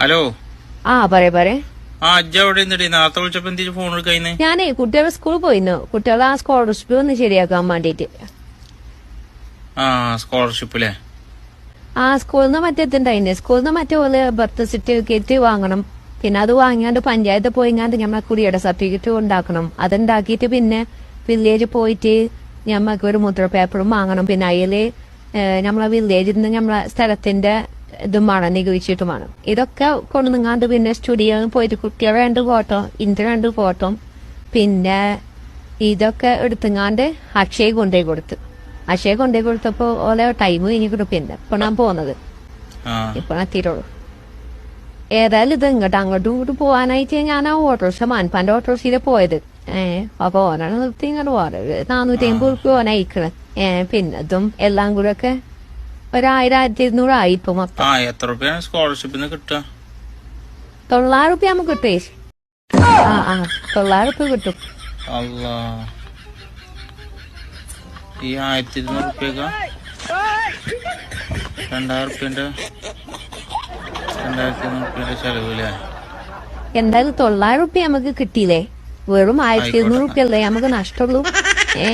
Hello. ആ പറയ പറയ. ആ അജ്ജ നിന്നിട്ട് നേരത്തെ വിളിച്ചപ്പോ എന്തിനു ഫോൺ എടുക്കായിന്ന് ഞാനേ കുട്ടികളെ സ്കൂളിൽ പോയിന്നു. കുട്ടികളെ ആ സ്കോളർഷിപ്പ് ഒന്ന് ശരിയാക്കാൻ വേണ്ടിട്ട്. ആ സ്കോളർഷിപ്പ് അല്ലേ ആ സ്കൂളിൽ നിന്ന് മറ്റേതുണ്ടായില്ലേ സ്കൂളിൽ നിന്ന് മറ്റേ പോലെ ബർത്ത് സർട്ടിഫിക്കറ്റ് വാങ്ങണം. പിന്നെ അത് വാങ്ങിയാണ്ട് പഞ്ചായത്ത് പോയിങ്ങാണ്ട് ഞമ്മളെ കുടിയുടെ സർട്ടിഫിക്കറ്റ് ഉണ്ടാക്കണം. അതുണ്ടാക്കിയിട്ട് പിന്നെ വില്ലേജ് പോയിട്ട് ഞമ്മക്ക് ഒരു മുദ്ര പേപ്പറും വാങ്ങണം. പിന്നെ അതിൽ ഞമ്മളെ നമ്മളെ വില്ലേജിൽ നിന്ന് നമ്മളെ സ്ഥലത്തിന്റെ ഇതും നികുതിച്ചിട്ടുമാണ് ഇതൊക്കെ കൊണ്ട് നിങ്ങാണ്ട് പിന്നെ സ്റ്റുഡിയോയിൽ പോയിട്ട് കുട്ടികളെ രണ്ട് ഫോട്ടോ ഇന്റെ രണ്ട് ഫോട്ടോ പിന്നെ ഇതൊക്കെ എടുത്തുങ്ങാണ്ട് അക്ഷയ് കൊണ്ടേ കൊടുത്തു. അക്ഷയ കൊണ്ടേ കൊടുത്തപ്പോ ഓലെ ടൈം കഴിഞ്ഞ് പിന്നെ. ഇപ്പൊ ഞാൻ പോന്നത്. ഇപ്പൊ ഞാൻ എത്തിയിട്ടുള്ളൂ. ഏതായാലും ഇത് ഇങ്ങോട്ട് അങ്ങോട്ടും ഇങ്ങോട്ടും പോകാനായിട്ട് ഞാൻ ആ ഓട്ടോറിക്ഷ മാൻപാന്റെ ഓട്ടോറിക്ഷയിലെ പോയത്. ഏ അപ്പൊ ഓനാണ് നിർത്തി ഇങ്ങോട്ട് പോവാറ് നാനൂറ്റി അമ്പത് റുപ്യ ഓന ഏഹ് പിന്നെ ഇതും എല്ലാം കൂടെ ഒക്കെ ഒരായിരം ആയിരത്തി ഇരുന്നൂറ് ആയി ഇപ്പൊ മൊത്തം. ആ എത്ര റുപ്യാണ് സ്കോളർഷിപ്പിന്ന് കിട്ടുക? തൊള്ളായിരം റുപ്യ നമുക്ക് കിട്ടേ ആ ആ തൊള്ളായിരം റുപ്യ കിട്ടും. അല്ല ഈ ആയിരത്തി ഇരുന്നൂറ് റുപ്യക്ക രണ്ടായിരം റുപ്യന്റെ രണ്ടായിരത്തി ഇരുന്നൂറ് റുപ്യന്റെ ചെലവില്ലേ എന്തായാലും തൊള്ളായിരം റുപ്യ നമുക്ക് കിട്ടിയില്ലേ? വെറും ആയിരത്തി ഇരുന്നൂറ് റുപ്യ അല്ലേ നമുക്ക് നഷ്ടമുള്ളൂ? ഏ?